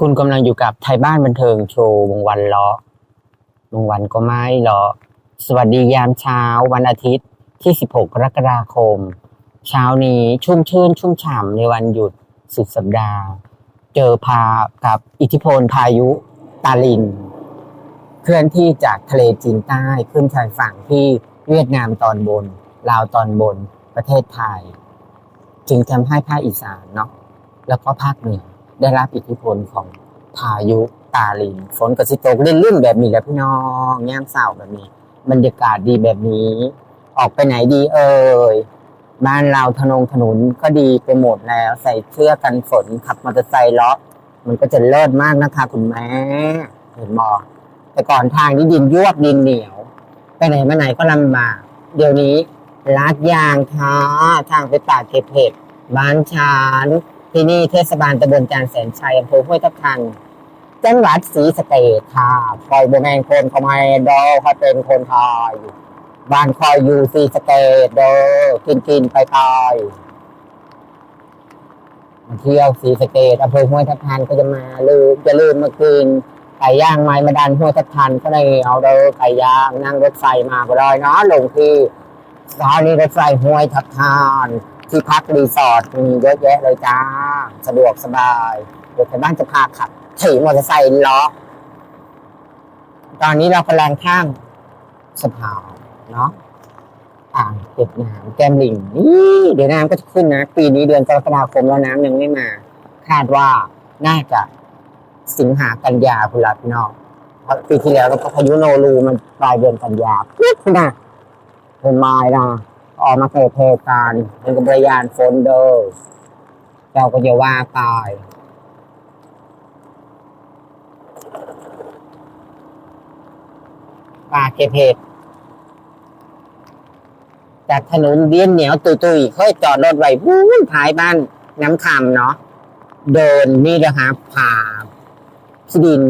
คุณกำลังอยู่กับไทยบ้านบันเทิงโชว์วงวันล้อวงวันก็ไม่ล้อสวัสดียามเช้าวันอาทิตย์ที่ 16 กรกฎาคม เช้านี้ชุ่มชื่นชุ่มฉ่ำในวันหยุดสุดสัปดาห์ เจอพากับอิทธิพลพายุตาลิน เคลื่อนที่จากทะเลจีนใต้ขึ้นชายฝั่งที่เวียดนามตอนบน ลาวตอนบน ประเทศไทย จึงทำให้ภาคอีสานเนาะแล้วก็ภาคเหนือ ได้รับอิทธิพลของพายุตาลินฝนกระสิตกเลื่นๆแบบนี้แหล้วพี่น้องย่ามเศร้าแบบนี้ บรรยากาศดีแบบนี้ ออกไปไหนดีเอ่ยบ้านเราถนนถนนก็ดีไปหมดแล้ว ใส่เสื้อกันฝนขับมอเตอร์ไซค์ลาะมันก็จะเลิศมากนะคะ คุณแม่เห็นบอแต่ก่อนทางนี้ดินยวบดินเหนียว ไปไหนมาไหนก็ลำบากเดี๋ยวนี้ลาดยางค่ะทางไปป่าเก็บเห็ดบ้านชาน ที่นี่เทศบาลตำบลจานแสนชัยอำเภอห้วยทับทันจังหวัดศรีสะเกษค่ะคอยบแมงคนขมายดอเขาเป็นคนไทยบ้านคอยอยู่ศรีสะเกษเด้อกินกินไปไปมาเที่ยวศรีสะเกษอำเภอห้วยทับทันก็จะมาลืมจะลืมมากินไก่ย่างไม้มาดันห้วยทับทันก็เลยเอาเด้อไก่ย่างนั่งรถไฟมาก็ได้เนาะลงที่สถานีรถไฟห้วยทับทาน ที่พักรีสอร์ทมีเยอะแยะเลยจ้า สะดวกสบาย เดี๋ยวชาวบ้านจะพาขับขี่มอเตอร์ไซค์ล้อ ตอนนี้เรากำลังข้ามสะพานเนาะอ่างเก็บน้ำแก้มลิงนี่เดี๋ยวน้ำก็จะขึ้นนะ ปีนี้เดือนกรกฎาคมแล้วน้ำยังไม่มา คาดว่าน่าจะสิงหากันยาคุณลับพี่น้องเพราะปีที่แล้วเราก็พายุโนรูมันปลายเดือนกันยาปุ๊บนะเป็นไม้นะ ออกมาเกิดเหตุการณ์เป็นกับรยานฝนเดอร์เราก็จะว่าตายป่าเก็บเห็ดจากถนนเดียนเหนียวตุยๆค่อยจอดรถไว้วู้นท้ายบ้านน้ำคำเนาะเดินนี่นะคะผ่าที่ดิน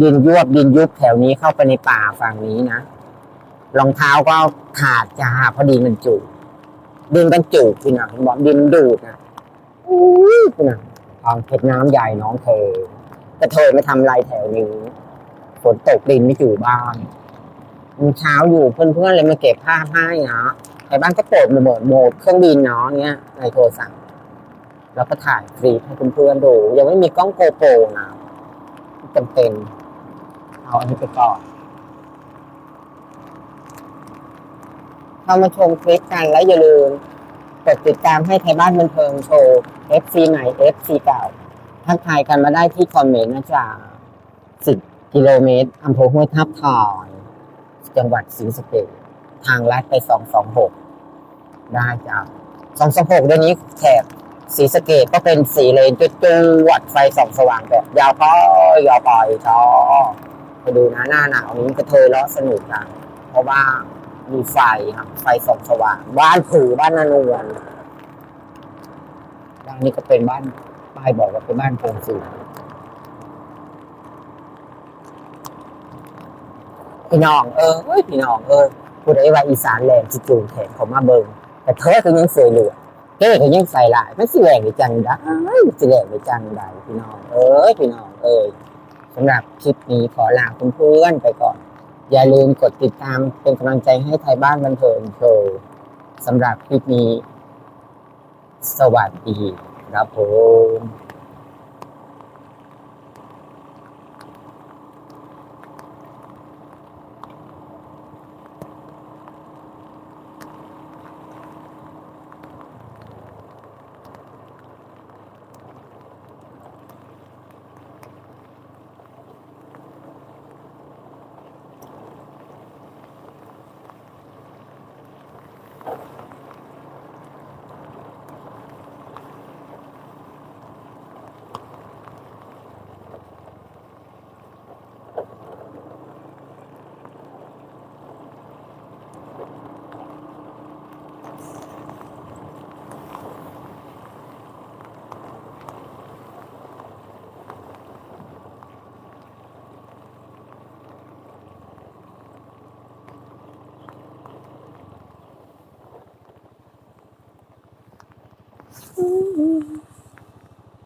ดินยวบดินยุบแถวนี้เข้าไปในป่าฝั่งนี้นะ รองเท้าก็ขาดจ้าพอดีมันจุกดินมันจุกพี่น้องบอกดินดูดนะอุ้พี่น้องทองเพชรน้ำใหญ่น้องเธอกระเทยไม่ทำไรแถวนี้ฝนตกดินไม่อยู่บ้านมันเช้าอยู่เพื่อนๆเลยมาเก็บผ้าให้เนาะใครบ้านก็เปิดโหมดโหมดเครื่องบินเนาะเนี้ยในโทรศัพท์แล้วก็ถ่ายฟรีให้เพื่อนๆดู ยังไม่มีกล้องโกโปรนะจำเป็น เอาอันนี้ไปก่อน เข้ามาชมคลิปกันแล้วอย่าลืมกดติดตามให้ไทยบ้านบันเทิงโชว์ FC ใหม่ FC เก่าทักทายกันมาได้ที่คอมเมนต์นะจ๊ะ10 กิโลเมตรอำเภอห้วยทับทอยจังหวัดศรีสะเกษทางลัดไป 226 ได้จ้ะ226เดี๋ยวนี้แถบศรีสเกษก็เป็นสีเลนจุดจวัดไฟส่องสว่างแบบ ยาวพอยาวไปชอไปดูนะหน้าหนาวนี้กระเทยเลาะสนุกนะเพราะว่า มีไฟครับ ไฟส่องสว่าง บ้านผือบ้านนานวลด้านนี้ก็เป็นบ้านป้ายบอกว่าเป็นบ้านโพงสูงพี่น้องเออเอ้ยพี่น้องเออผู้ใดว่าอีสานแรงจิจูงแขนเขามาเบิงแต่เธอก็ยังเสือเหลือเก้ก็ยังใส่ลายไม่สิแรงในจังได้สิแรงในจังได้พี่น้อง เอ้ยพี่น้องเอ้ยสำหรับคลิปนี้ขอลาเพื่อนไปก่อน อย่าลืมกดติดตามเป็นกำลังใจให้ไทยบ้านบันเทิงโชว์สำหรับคลิปนี้ สวัสดีครับผม Beli.